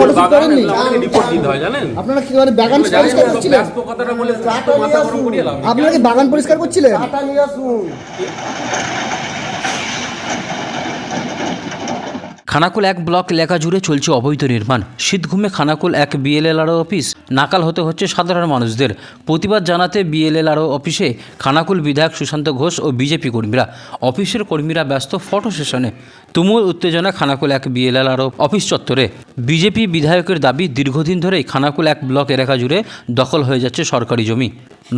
Photoshoot করেননি report দিতে হয় জানেন? আপনারা কি মানে বাগান পরিষ্কার করছিলেন? কথাটা বলে মাথা গরম করিয়ে লাভ আপনারা কি বাগান পরিষ্কার করছিলেন? টাটা নিয়ে আসুন। খানাকুল এক ব্লক লেখা জুড়ে চলছে অবৈধ নির্মাণ। শীতঘুমে খানাকুল এক বিএলএলআর অফিস নাকাল হতে হচ্ছে সাধারণ মানুষদের। প্রতিবাদ জানাতে বিএলএলআরও অফিসে খানাকুল বিধায়ক সুশান্ত ঘোষ ও বিজেপি কর্মীরা। অফিসের কর্মীরা ব্যস্ত ফটো সেশনে। তুমুল উত্তেজনা খানাকুল এক বিএলএলআরও অফিস চত্বরে। বিজেপি বিধায়কের দাবি, দীর্ঘদিন ধরেই খানাকুল এক ব্লক এলাকা জুড়ে দখল হয়ে যাচ্ছে সরকারি জমি।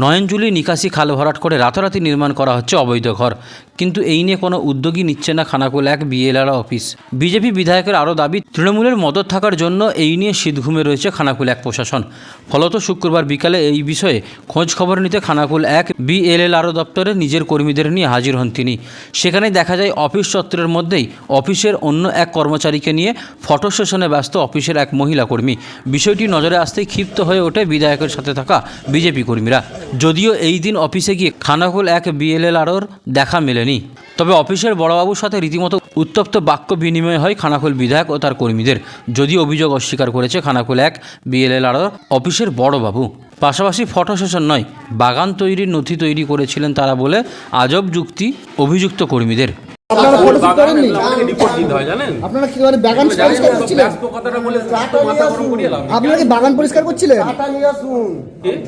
নয়নজুলি নিকাশি খাল ভরাট করে রাতারাতি নির্মাণ করা হচ্ছে অবৈধ ঘর। কিন্তু এই নিয়ে কোনো উদ্যোগই নিচ্ছে না খানাকুল এক বিএলআর অফিস। বিজেপি বিধায়কের আরও দাবি, তৃণমূলের মদত থাকার জন্য এই নিয়ে শীতঘুমে রয়েছে খানাকুল এক প্রশাসন। ফলত শুক্রবার বিকালে এই বিষয়ে খোঁজ খবর নিতে খানাকুল এক বিএলএলআরও দপ্তরে নিজের কর্মীদের নিয়ে হাজির হন তিনি। সেখানে দেখা যায়, অফিস চত্বরের মধ্যেই অফিসের অন্য এক কর্মচারীকে নিয়ে ফটো সেশনে ব্যস্ত অফিসের এক মহিলা কর্মী। বিষয়টি নজরে আসতেই ক্ষিপ্ত হয়ে ওঠে বিধায়কের সাথে থাকা বিজেপি কর্মীরা। যদিও এই দিন অফিসে গিয়ে খানাকুল এক বিএলএলআরওর দেখা মেলেনি। তবে অফিসের বড়বাবুর সাথে রীতিমতো উত্তপ্ত বাক্য বিনিময় হয় খানাকুল বিধায়ক ও তার কর্মীদের। যদিও অভিযোগ অস্বীকার করেছে খানাকুল এক বিএলএলআরওর অফিসের বড়বাবু। পাশাপাশি ফটো সেশন নয়, বাগান তৈরির নথি তৈরি করেছিলেন তারা বলে আজব যুক্তি অভিযুক্ত কর্মীদের। আপনারা ফটোশুট করেননি? রিপোর্ট দিতে হয় জানেন? আপনারা কি মানে বাগান পরিষ্কার করছিলেন? কথাটা বলে মাথা গরম করিয়ে লাভ আপনারা কি বাগান পরিষ্কার করছিলেন? টাটা নিয়ে আসুন।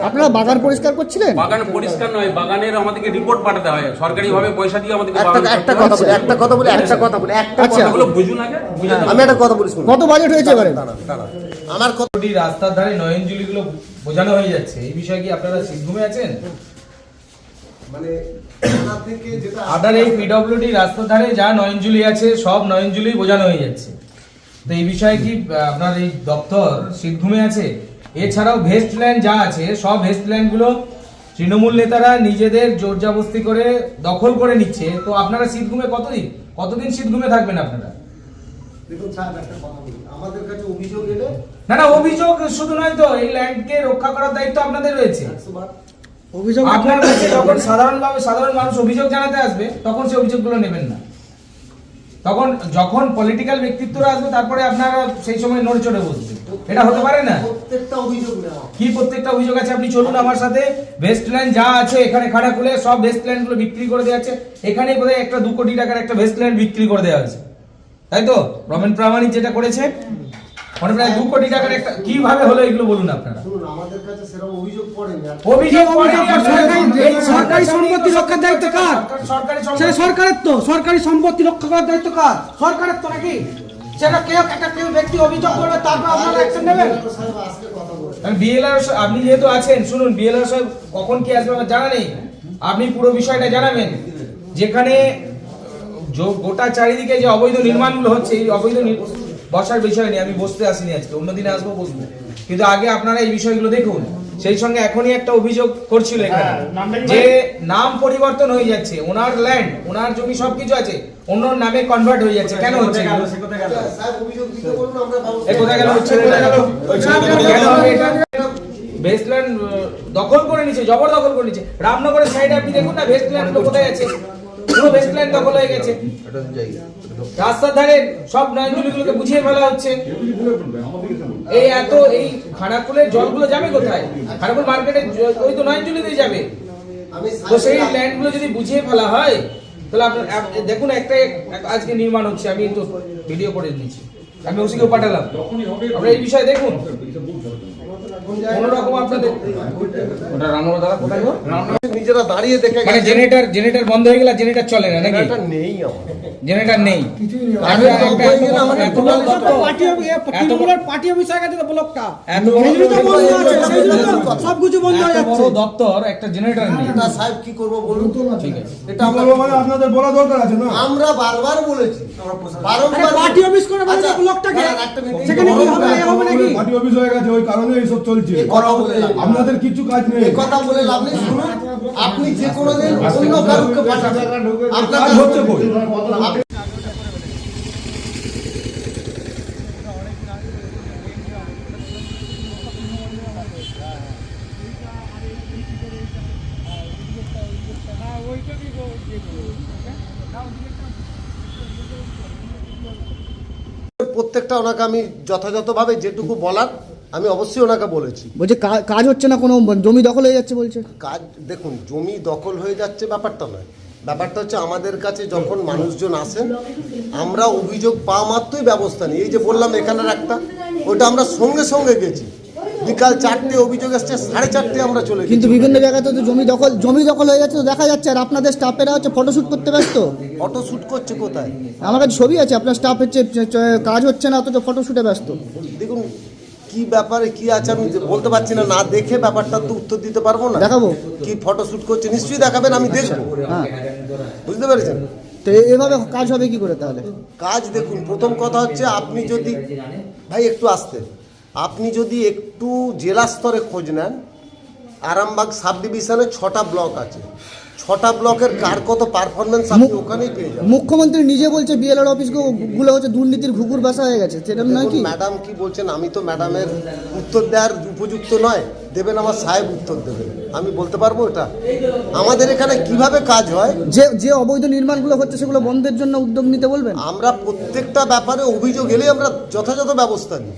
আপনারা বাগান পরিষ্কার করছিলেন? বাগান পরিষ্কার নয় বাগানের আমাদেরকে রিপোর্ট পাঠাতে হয়। সরকারি ভাবে পয়সা দিয়ে আমাদেরকে একটা কথা হয়। একটা কথা বলি একটা কথা বলি একটা আচ্ছা। কথা বুঝুন আগে আমি একটা কথা বলি কত বাজেট হয়েছে এবারে? আমার কথা কোটি রাস্তার ধারে নয়নজুলিগুলো বোঝানো হয়ে যাচ্ছে এই বিষয়ে কি আপনারা সিদ্ধুমে আছেন? মানে আপনার এই পিডব্লিউডি রাস্তার ধারে যা নয়নজুলি আছে সব নয়নজুলি বোঝানো হয়ে যাচ্ছে। তো এই বিষয়ে কি আপনার এই দপ্তর সিদ্ধুমে আছে? এছাড়াও ভেস্ট ল্যান্ড যা আছে সব ভেস্ট ল্যান্ডগুলো তৃণমূল নেতারা নিজেদের জোর জবস্তি করে দখল করে নিচ্ছে। তো আপনারা শীতঘুমে কতদিন? কতদিন সিদ্ধুমে থাকবেন আপনারা? দেখুন স্যার একটা কথা বলি। আমাদের কাছে অভিযোগ এলে না না অভিযোগ শুধু নয় তো এই ল্যান্ডকে রক্ষা করার দায়িত্ব আপনাদের রয়েছে। অভিযোগ আপনার কাছে যখন সাধারণভাবে সাধারণ মানুষ অভিযোগ জানাতে আসবে তখন সেই অভিযোগগুলো নেবেন না। তখন যখন পলিটিক্যাল ব্যক্তিত্বরা আসবে তারপরে আপনারা সেই সময় নড়ে চড়ে বসবেন এটা হতে পারে না? প্রত্যেকটা অভিযোগ কি প্রত্যেকটা অভিযোগ আছে? আপনি চলুন আমার সাথে। ভেস্টল্যান্ড যা আছে এখানে খাড়া খুলে সব ভেস্টল্যান্ডগুলো বিক্রি করে দেওয়া আছে। এখানে বোধহয় একটা দু কোটি টাকার একটা ভেস্টল্যান্ড বিক্রি করে দেওয়া হয়েছে। তাই তো? রমেন প্রামাণিক যেটা করেছে মানে প্রায় দু কোটি টাকার একটা কীভাবে হলো এগুলো বলুন আপনারা? শুনুন আমাদের কাছে সেরকম অভিযোগ পড়েনি। অভিযোগ সরকারি সম্পত্তি রক্ষার দায়িত্ব কার? সরকারি সরকারের তো সরকারি সম্পত্তি রক্ষা করার দায়িত্ব কার? সরকারের তো নাকি? সেটা কেউ একটা কেউ ব্যক্তি অভিযোগ করবে তারপর আপনারা অ্যাকশন নেবেন? বিএলআর আপনি যেহেতু আছেন শুনুন বিএলআর সাহেব কখন কি আসবে আমার জানা নেই। আপনি পুরো বিষয়টা জানাবেন। যেখানে গোটা চারিদিকে যে অবৈধ নির্মাণগুলো হচ্ছে এই অবৈধ বসার বিষয় নেই আমি বসতে আসিনি আজকে অন্যদিনে আসব বসবো। কিন্তু আগে আপনারা এই বিষয়গুলো দেখুন। সেই সঙ্গে এখনই একটা অভিযোগ করছিল এখানে। যে নাম পরিবর্তন হয়ে যাচ্ছে ওনার ল্যান্ড ওনার জমি সবকিছু আছে অন্য নামে কনভার্ট হয়ে যাচ্ছে। কেন হচ্ছে? কোথায় গেল ভেস্টল্যান্ড দখল করে নিচ্ছে জবর দখল করে নিচ্ছে রামনগরের সাইডে আপনি দেখুন না ভেস্টল্যান্ড কোথায় আছে? পুরো ভেস্টল্যান্ড দখল হয়ে গেছে। রাস্তার ধারে সব নয়নজুলিগুলোকে বুঝিয়ে ফেলা হচ্ছে। এই এত এই খানাকুলের জলগুলো যাবে কোথায়? খানাকুল মার্কেটে ওই তো নয়নজুলিতেই যাবে। তো সেই সাহেব- ল্যান্ডগুলো যদি বুঝিয়ে ফেলা হয় তাহলে আপনার দেখুন একটা আজকে নির্মাণ হচ্ছে আমি তো ভিডিও করে দিচ্ছি। আমি ওসিকেও পাঠালাম। আপনারা এই বিষয়ে দেখুন। কোন আপনাদের ওটা রান্নার দাদা কোথায় গো? নিজেরা দাঁড়িয়ে দেখে মানে জেনারেটর জেনারেটর বন্ধ হয়ে গেলে জেনারেটর চলে না নাকি? এটা নেই আমার। জেনারেটর নেই। আমি একটা- তো একটা- বই নিয়ে আমাকে এত তোলা বড় দিচ্ছে। দপ্তর, পার্টি তৃণমূলের পার্টি অফিস তো ব্লকটা। এত বড় সেই জন্য বন্ধ আছে। সেই জন্য তো সবকিছু বন্ধ হয়ে যাচ্ছে। দপ্তর একটা জেনারেটর নেই। এটা সাহেব কি করব বলুন? ঠিক আছে। এটা আমরা আপনাদের বলা দরকার আছে না? আমরা বারবার বলেছি। আরে পার্টি অফিস করে আচ্ছা, ব্লকটাকে। দাঁড়ান, একটা মিনিট। সেখানে কি হবে? হবে নাকি? পার্টি অফিস হয়ে গেছে ওই কারণে চলছে। কথা বলে লাভ আপনাদের কিছু কাজ নেই। কথা বলে লাভ নেই। শুনুন আপনি যে কোনো দিন অন্য কারুকে পাঠাবেন। আপনার হচ্ছে কই? প্রত্যেকটা ওনাকে আমি যথাযথভাবে যেটুকু বলার আমি অবশ্যই ওনাকে বলেছি। বলছে কাজ হচ্ছে না কোনো জমি দখল হয়ে যাচ্ছে বলছে। কাজ দেখুন জমি দখল হয়ে যাচ্ছে ব্যাপারটা নয়। ব্যাপারটা হচ্ছে আমাদের কাছে যখন মানুষজন আসেন আমরা অভিযোগ পাওয়া মাত্রই ব্যবস্থা নিই। এই যে বললাম এখানের একটা ওটা আমরা সঙ্গে সঙ্গে গেছি। বিকাল চারটে অভিযোগ এসছে সাড়ে চারটে আমরা চলে কিন্তু বিভিন্ন জায়গাতে তো জমি দখল জমি দখল হয়ে যাচ্ছে তো দেখা যাচ্ছে আর আপনাদের স্টাফেরা হচ্ছে ফটোশ্যুট করতে ব্যস্ত। ফটো শ্যুট করছে কোথায়? আমার কাছে ছবি আছে আপনার স্টাফ হচ্ছে কাজ হচ্ছে না অথচ ফটোশ্যুটে ব্যস্ত। দেখুন কি ব্যাপারে কি আছে আমি বলতে পারছি না না দেখে ব্যাপারটা তো উত্তর দিতে পারব না। দেখাবো? কি ফটো শ্যুট করছে নিশ্চয়ই দেখাবেন আমি দেখব। হ্যাঁ। বুঝতে পেরেছেন? তো এভাবে কাজ হবে কি করে তাহলে? কাজ দেখুন প্রথম কথা হচ্ছে আপনি যদি ভাই একটু আসতে। আপনি যদি একটু জেলা স্তরে খোঁজ নেন আরামবাগ সাব ডিভিশনে ছটা ব্লক আছে। ছটা ব্লকের কার কত পারফরমেন্স আপনি ওখানেই পেয়ে যাবেন? মুখ্যমন্ত্রী নিজে বলছে বিএলআর অফিসগুলো হচ্ছে দুর্নীতির ঘুঘুর বাসা হয়ে গেছে সেটা নয় কি? ম্যাডাম কি বলছেন আমি তো ম্যাডামের উত্তর দেওয়ার উপযুক্ত নয় দেবেন আমার সাহেব উত্তর দেবেন। আমি বলতে পারব এটা? আমাদের এখানে কীভাবে কাজ হয়? যে যে অবৈধ নির্মাণগুলো হচ্ছে সেগুলো বন্ধের জন্য উদ্যোগ নিতে বলবেন? আমরা প্রত্যেকটা ব্যাপারে অভিযোগ এলেই আমরা যথাযথ ব্যবস্থা নিই।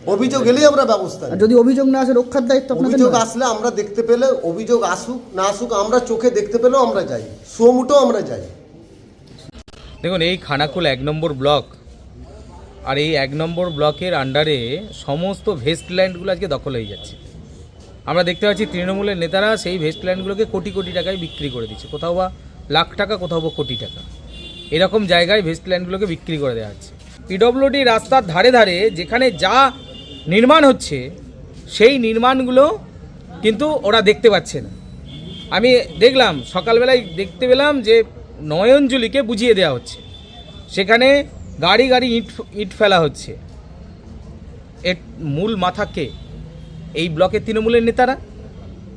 অভিযোগ এলেই আমরা ব্যবস্থা নিই। যদি অভিযোগ না আসে রক্ষার দায়িত্ব আপনাদের অভিযোগ নয়? আসলে আমরা দেখতে পেলে অভিযোগ আসুক না আসুক আমরা চোখে দেখতে পেলেও আমরা যাই। সোমুটো আমরা যাই। দেখুন এই খানাকুল এক নম্বর ব্লক আর এই এক নম্বর ব্লকের আন্ডারে সমস্ত ভেস্টল্যান্ডগুলো আজকে দখল হয়ে যাচ্ছে। আমরা দেখতে পাচ্ছি তৃণমূলের নেতারা সেই ভেস্টল্যান্ডগুলোকে কোটি কোটি টাকায় বিক্রি করে দিচ্ছে। কোথাও বা লাখ টাকা কোথাও বা কোটি টাকা। এরকম জায়গায় ভেস্টল্যান্ডগুলোকে বিক্রি করে দেওয়া হচ্ছে। পিডব্লিউডি রাস্তার ধারে ধারে যেখানে যা নির্মাণ হচ্ছে, সেই নির্মাণগুলো কিন্তু ওরা দেখতে পাচ্ছে না। আমি দেখলাম, সকালবেলায় দেখতে পেলাম যে নয়নজুলিকে বুঝিয়ে দেওয়া হচ্ছে। সেখানে গাড়ি গাড়ি ইট ইট ফেলা হচ্ছে। এর মূল মাথাকে এই ব্লকের তৃণমূলের নেতারা?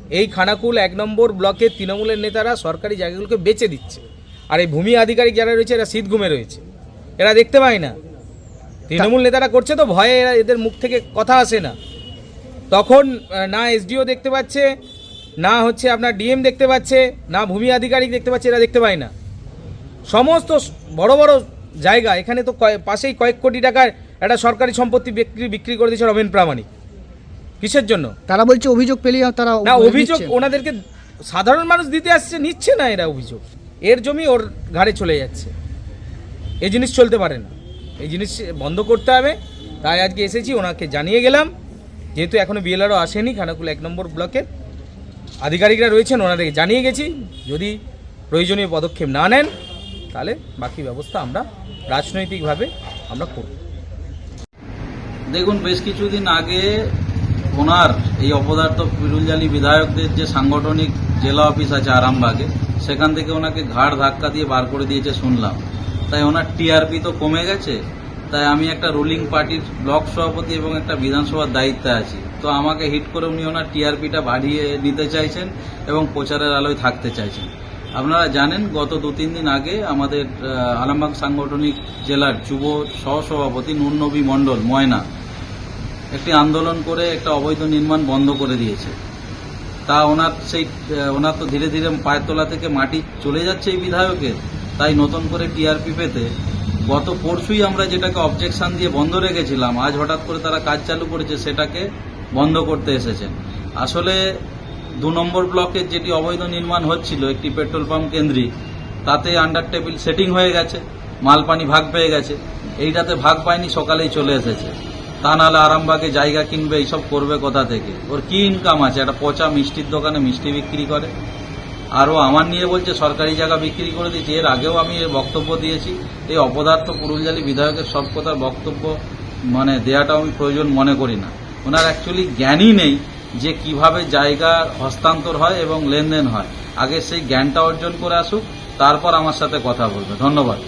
এই খানাকুল এক নম্বর ব্লকের তৃণমূলের নেতারা সরকারি জায়গাগুলোকে বেচে দিচ্ছে। আর এই ভূমি আধিকারিক যারা রয়েছে, এরা শীত ঘুমে রয়েছে। এরা দেখতে পায় না তৃণমূল নেতারা করছে তো ভয়ে এরা এদের মুখ থেকে কথা আসে না। তখন না এসডিও দেখতে পাচ্ছে না হচ্ছে আপনার ডিএম দেখতে পাচ্ছে না ভূমি আধিকারিক দেখতে পাচ্ছে এরা দেখতে পায় না। সমস্ত বড় বড় জায়গা এখানে তো পাশেই কয়েক কোটি টাকার একটা সরকারি সম্পত্তি বিক্রি বিক্রি করে দিয়েছে রমেন প্রামাণিক। কিসের জন্য? তারা বলছে অভিযোগ পেলেই তারা না অভিযোগ ওনাদেরকে সাধারণ মানুষ দিতে আসছে নিচ্ছে না এরা অভিযোগ। এর জমি ওর ঘাড়ে চলে যাচ্ছে। এই জিনিস চলতে পারে না। এই জিনিস বন্ধ করতে হবে। তাই আজকে এসেছি, ওনাকে জানিয়ে গেলাম। যেহেতু এখনও বিএলআরও আসেনি, খানাকুল এক নম্বর ব্লকের আধিকারিকরা রয়েছেন, ওনাদেরকে জানিয়ে গেছি। যদি প্রয়োজনীয় পদক্ষেপ না নেন, তাহলে বাকি ব্যবস্থা আমরা রাজনৈতিকভাবে আমরা করব। দেখুন, বেশ কিছুদিন আগে ওনার এই অপদার্থ পিরুলজালি বিধায়কদের যে সাংগঠনিক জেলা অফিস আছে আরামবাগে, সেখান থেকে ওনাকে ঘাড় ধাক্কা দিয়ে বার করে দিয়েছে, শুনলাম। তাই ওনার টিআরপি তো কমে গেছে, তাই আমি একটা রুলিং পার্টির ব্লক সভাপতি এবং একটা বিধানসভার দায়িত্বে আছি। তো আমাকে হিট করে উনি ওনার টিআরপিটা বাড়িয়ে নিতে চাইছেন এবং প্রচারের আলোয় থাকতে চাইছেন। আপনারা জানেন, গত দু তিন দিন আগে আমাদের আলামবাগ সাংগঠনিক জেলার যুব সহসভাপতি নুরনবী মণ্ডল, ময়না, একটি আন্দোলন করে একটা অবৈধ নির্মাণ বন্ধ করে দিয়েছে। তা ওনার সেই ওনার তো ধীরে ধীরে পায়ের তলা থেকে মাটি চলে যাচ্ছে এই বিধায়কের। তাই নতুন করে টিআরপি পেতে গত পরশুই আমরা যেটাকে অবজেকশন দিয়ে বন্ধ রেখেছিলাম, আজ হঠাৎ করে তারা কাজ চালু করেছে সেটাকে বন্ধ করতে এসেছেন। আসলে দু নম্বর ব্লকের যেটি অবৈধ নির্মাণ হচ্ছিল, একটি পেট্রোল পাম্প কেন্দ্রিক, তাতে আন্ডার টেবিল সেটিং হয়ে গেছে মাল পানি ভাগ পেয়ে গেছে, এইটাতে ভাগ পায়নি, সকালেই চলে এসেছে। তা নাহলে আরামবাগে জায়গা কিনবে, এইসব করবে কোথা থেকে? ওর কি ইনকাম আছে? একটা পচা মিষ্টির দোকানে মিষ্টি বিক্রি করে। আরও আমার নিয়ে বলছে, সরকারি জায়গা বিক্রি করে দিয়েছে। এর আগেও আমি এর বক্তব্য দিয়েছি। এই অপদার্থ পুরুলজালি বিধায়কের সব কথার বক্তব্য মানে দেওয়াটাও আমি প্রয়োজন মনে করি না। ওনার অ্যাকচুয়ালি জ্ঞানই নেই যে কীভাবে জায়গা হস্তান্তর হয় এবং লেনদেন হয়। আগে সেই জ্ঞানটা অর্জন করে আসুক, তারপর আমার সাথে কথা বলবে। ধন্যবাদ।